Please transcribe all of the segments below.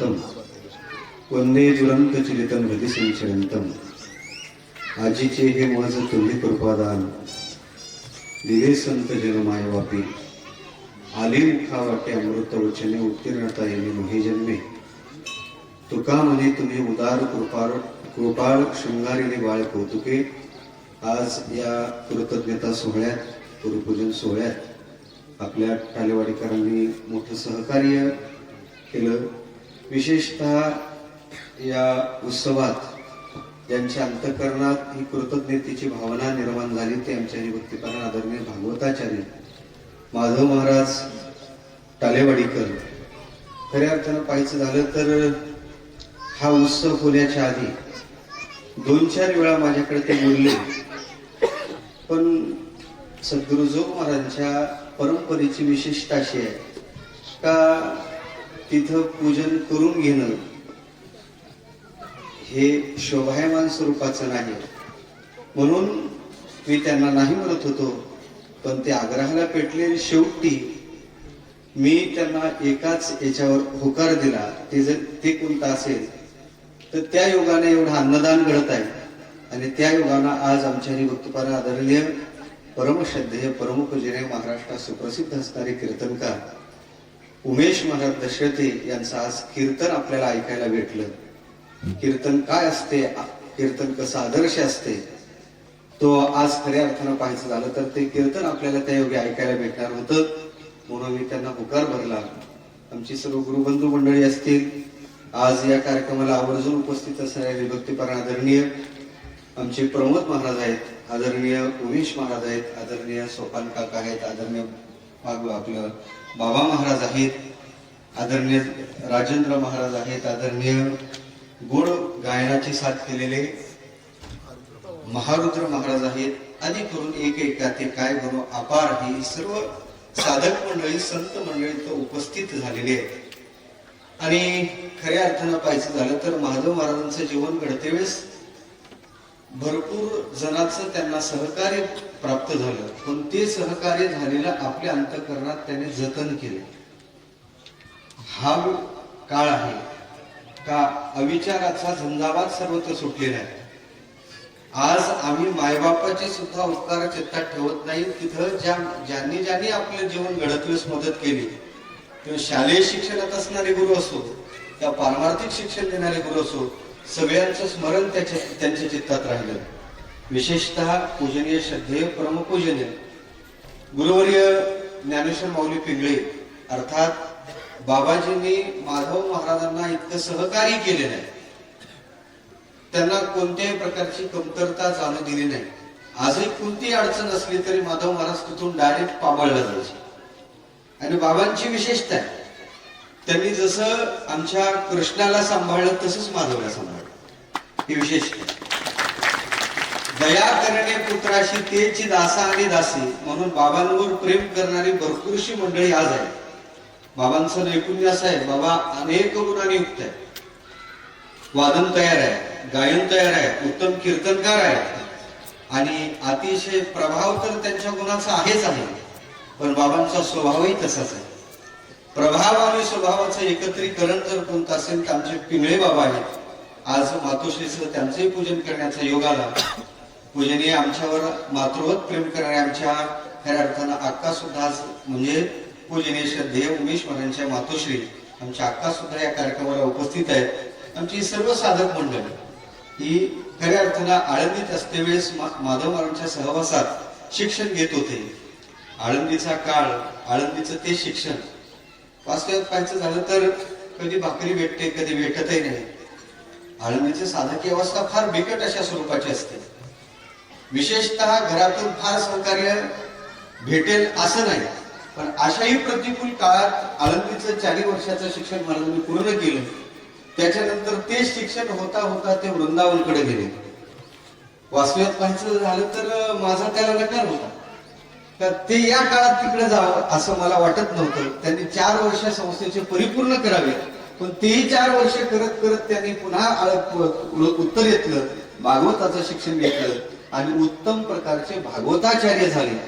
शांतम वंदे दुरंत चिलितम हृदय संचरंतम आजीचे हे मज तुम्ही कृपादान. दिले संत जनमाय वापी. आले मुखा वाटे अमृत वचने उत्तीर्णता येणे मोहे जन्मे. तुका म्हणे तुम्ही उदार कृपाळ कृपाळ शृंगारीने बाळ कौतुके आज या कृतज्ञता सोहळ्यात गुरुपूजन सोहळ्यात आपल्या टालेवाडीकरांनी मोठं सहकार्य केलं. विशेषतः या उत्सवात ज्यांच्या अंतकरणात ही कृतज्ञतेची भावना निर्माण झाली ते आमच्या हरिभक्तीपरा आदरणीय भागवताचार्य माधव महाराज टालेवाडीकर. खऱ्या अर्थानं पाहायचं झालं तर हा उत्सव होण्याच्या आधी दोन चार वेळा माझ्याकडे ते बोलले. पण सद्गुरुजो महाराजांच्या परंपरेची विशिष्ट अशी आहे का तिथं पूजन करून घेणं हे शोभायमान स्वरूपाचं नाही. म्हणून मी त्यांना नाही म्हणत होतो पण ते आग्रहाला पेटले शेवटी मी त्यांना एकाच याच्यावर होकार दिला. ते जर ते कोणतं असेल तर त्या योगाने एवढं अन्नदान घडत आहे. आणि त्या योगानं आज आमच्या भक्तपारा आदरणीय परमश्रद्धेय परमपूजने महाराष्ट्रात सुप्रसिद्ध असणारे कीर्तनकार उमेश महाराज दशरथे यांचं आज कीर्तन आपल्याला ऐकायला भेटलं. कीर्तन काय असते? कीर्तन कसं आदर्श असते? तो आज खऱ्या अर्थानं पाहायचं झालं तर ते कीर्तन आपल्याला त्या योगी ऐकायला भेटणार होतं. म्हणून मी त्यांना होकार भरला. आमची सर्व गुरुबंधू मंडळी असतील आज या कार्यक्रमाला आवर्जून उपस्थित असणारे विभक्तीपरा आदरणीय आमचे प्रमोद महाराज आहेत आदरणीय उमेश महाराज आहेत आदरणीय सोपान काका आहेत आदरणीय आपलं बाबा महाराज आहेत आदरणीय राजेंद्र महाराज आहेत आदरणीय गोड गायनाची साथ केलेले महारुद्र महाराज आहेत. आदी करून एक एक ते काय करू अपार ही सर्व साधक मंडळी संत मंडळी तो उपस्थित झालेली आहेत. आणि खऱ्या अर्थानं पाहायचं झालं तर महादेव महाराजांचं जीवन घडते वेळेस भरपूर जणांचं त्यांना सहकार्य प्राप्त झालं पण ते सहकार्य झालेलं आपल्या अंतकरणात त्याने जतन केले. हा काळ आहे का अविचाराचा झंझावात सर्वत्र सुटलेला आहे. आज आम्ही मायबापाची सुद्धा उपकार चित्तात ठेवत नाही तिथं ज्या ज्यांनी ज्यांनी आपलं जीवन घडतवेस मदत केली किंवा शालेय शिक्षणात असणारे गुरु असो त्या पारमार्थिक शिक्षण देणारे गुरु असो सगळ्यांचं स्मरण त्याच्या त्यांच्या चित्तात राहिलं. विशेषतः पूजनीय श्रद्धेय परमपूजनीय. गुरुवर्य ज्ञानेश्वर माऊली पिंगळे अर्थात बाबाजींनी माधव महाराजांना इतकं सहकार्य केले नाही. त्यांना कोणत्याही प्रकारची कमतरता जाणू दिली नाही. आजही कोणतीही अडचण असली तरी माधव महाराज तिथून डायरेक्ट पाबळला जायचे. आणि बाबांची विशेषता आहे. त्यांनी जसं आमच्या कृष्णाला सांभाळलं तसंच माधवला सांभाळलं. ही विशेष. दया करणे पुत्राशी तेची दासा आणि दासी म्हणून बाबांवर प्रेम करणारी भरपूरशी मंडळी आज आहे बाबांचं नैपुण्य असं आहे. बाबा अनेक गुणांनी युक्त आहे वादन तयार आहे गायन तयार आहे उत्तम कीर्तनकार आहे आणि अतिशय प्रभाव तर त्यांच्या गुणाचा आहेच आहे. पण बाबांचा स्वभावही तसाच आहे. प्रभाव आणि स्वभावाचं एकत्रीकरण जर कोणतं असेल तर आमचे पिंगळे बाबा आहेत. आज मातोश्रीचं त्यांचंही पूजन करण्याचा योग आला. पूजनीय आमच्यावर मातृवत प्रेम करणारे आमच्या खऱ्या अर्थानं अक्का सुद्धा आज म्हणजे पूजनीय श्रद्धेय उमेश महाराजांच्या मातोश्री आमच्या अक्का सुद्धा या कार्यक्रमाला उपस्थित आहेत. आमची सर्व साधक मंडळी ही खऱ्या अर्थानं आळंदीत असते वेळेस माधव महाराजांच्या सहवासात शिक्षण घेत होते. आळंदीचा काळ आळंदीचं ते शिक्षण वास्तव्यात पाहायचं झालं तर कधी भाकरी भेटते कधी भेटतही नाही. आळंदीची साधकी अवस्था फार बिकट अशा स्वरूपाची असते. विशेषतः घरातून फार सहकार्य भेटेल असं नाही पण अशाही प्रतिकूल काळात आळंदीचं चारी वर्षाचं शिक्षण महाराजांनी पूर्ण केलं. त्याच्यानंतर ते शिक्षण होता होता ते वृंदावनकडे गेले. वास्तव्यात पाहायचं झालं तर माझा त्याला नकार होता. तर ते या काळात तिकडे जावं असं मला वाटत नव्हतं. त्यांनी चार वर्ष संस्थेचे परिपूर्ण करावे. पण तेही चार वर्ष करत करत त्यांनी पुन्हा उत्तर घेतलं भागवताचं शिक्षण घेतलं आणि उत्तम प्रकारचे भागवताचार्य झाले.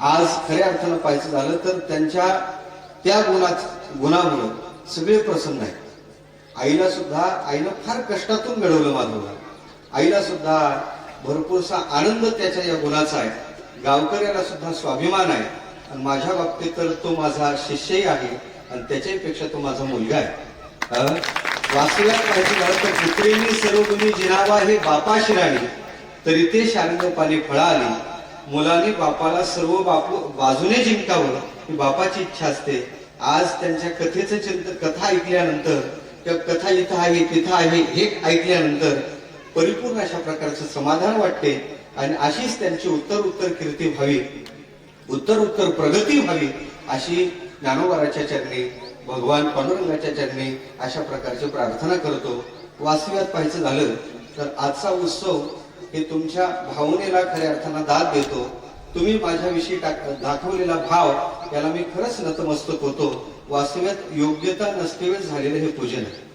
आज खऱ्या अर्थानं पाहायचं झालं तर त्यांच्या त्या गुणा गुणामुळं सगळे प्रसन्न आहेत. आईला सुद्धा आईनं फार कष्टातून घडवलं माधवला आईला सुद्धा भरपूरसा आनंद त्याच्या या गुणाचा आहे. गावकऱ्याला सुद्धा स्वाभिमान आहे. आणि माझ्या बाबतीत तर तो माझा शिष्यही आहे आणि त्याच्यापेक्षा तो माझा मुलगा आहे. अं? पाहिजे झालं तर पुत्रींनी सर्व गुणी जिनावा हे बापा शिराणी तरी ते शारंग फळाली. मुलांनी बापाला सर्व बापू बाजूने जिंकावं ही बापाची इच्छा असते. आज त्यांच्या कथेचं चिंतन कथा ऐकल्यानंतर किंवा कथा इथं आहे तिथं आहे हे ऐकल्यानंतर परिपूर्ण अशा प्रकारचं समाधान वाटते. आणि अशीच त्यांची उत्तर उत्तर कीर्ती व्हावी उत्तर उत्तर प्रगती व्हावी अशी ज्ञानोबाराच्या चरणी भगवान पांडुरंगाच्या चरणी अशा प्रकारची प्रार्थना करतो. वास्तव्यात पाहायचं झालं तर आजचा उत्सव हे तुमच्या भावनेला खऱ्या अर्थानं दाद देतो. तुम्ही माझ्याविषयी टाक- दाखवलेला भाव याला मी खरंच नतमस्तक होतो. वास्तव्यात योग्यता नसतेवेळ झालेलं हे पूजन. आहे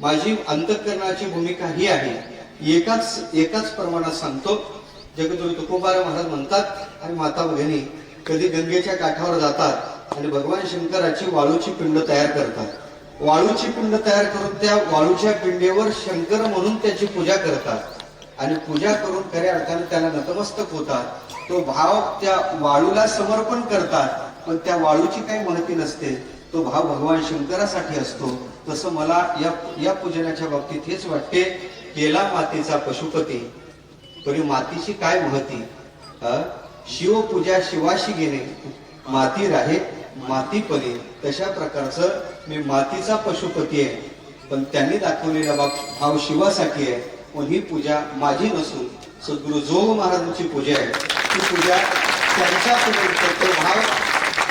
माझी अंतकरणाची भूमिका ही आहे. एकाच एकाच प्रमाणात सांगतो जगदुरु तुकोबारा महाराज म्हणतात आणि माता भगिनी कधी गंगेच्या काठावर जातात आणि भगवान शंकराची वाळूची पिंड तयार करतात. वाळूची पिंड तयार करून त्या वाळूच्या पिंडेवर शंकर म्हणून त्याची पूजा करतात. आणि पूजा करून खऱ्या अर्थाने त्याला नतमस्तक होतात. तो भाव त्या वाळूला समर्पण करतात. पण त्या वाळूची काही महती नसते. तो भाव भगवान शंकरासाठी असतो. तसं मला या या पूजनाच्या बाबतीत हेच वाटते. केला मातेचा पशुपती. तरी मातीची काय महती? शिवपूजा शिवाशी घेणे. माती राहे माती पली तशा प्रकारचं मी मातीचा पशुपती आहे. पण त्यांनी दाखवलेला बाब- भाव शिवासाठी आहे. पण ही पूजा माझी नसून सद्गुरु जोग महाराजांची पूजा आहे. ती पूजा त्यांच्यापर्यंत तो भाव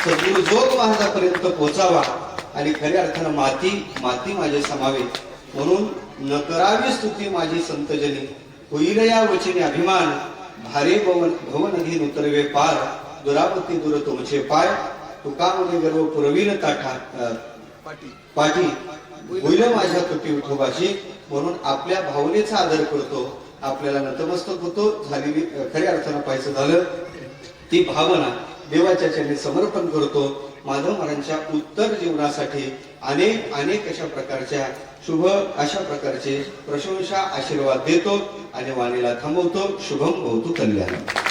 सद्गुरु जोग महाराजापर्यंत पोचावा आणि खऱ्या अर्थानं माती माती माझे समावे म्हणून न करावी स्तुती माझी संतजनी. होईल या वचने अभिमान भारे भवन भवनधी उतरवे पार दुरापती दूर तुमचे पाय तुकामध्ये गर्व पुरवीन ताठा पाठी होईल माझ्या तुटी विठोबाची म्हणून आपल्या भावनेचा आदर करतो आपल्याला नतमस्तक होतो झालेली खऱ्या अर्थानं पाहायचं झालं. ती भावना देवाच्या चरणी समर्पण करतो माधव महाराजांच्या उत्तर जीवनासाठी अनेक अनेक अशा प्रकारच्या शुभ अशा प्रकारचे प्रशंसा आशीर्वाद देतो आणि वाणीला थांबवतो. शुभम भवतु कल्याण.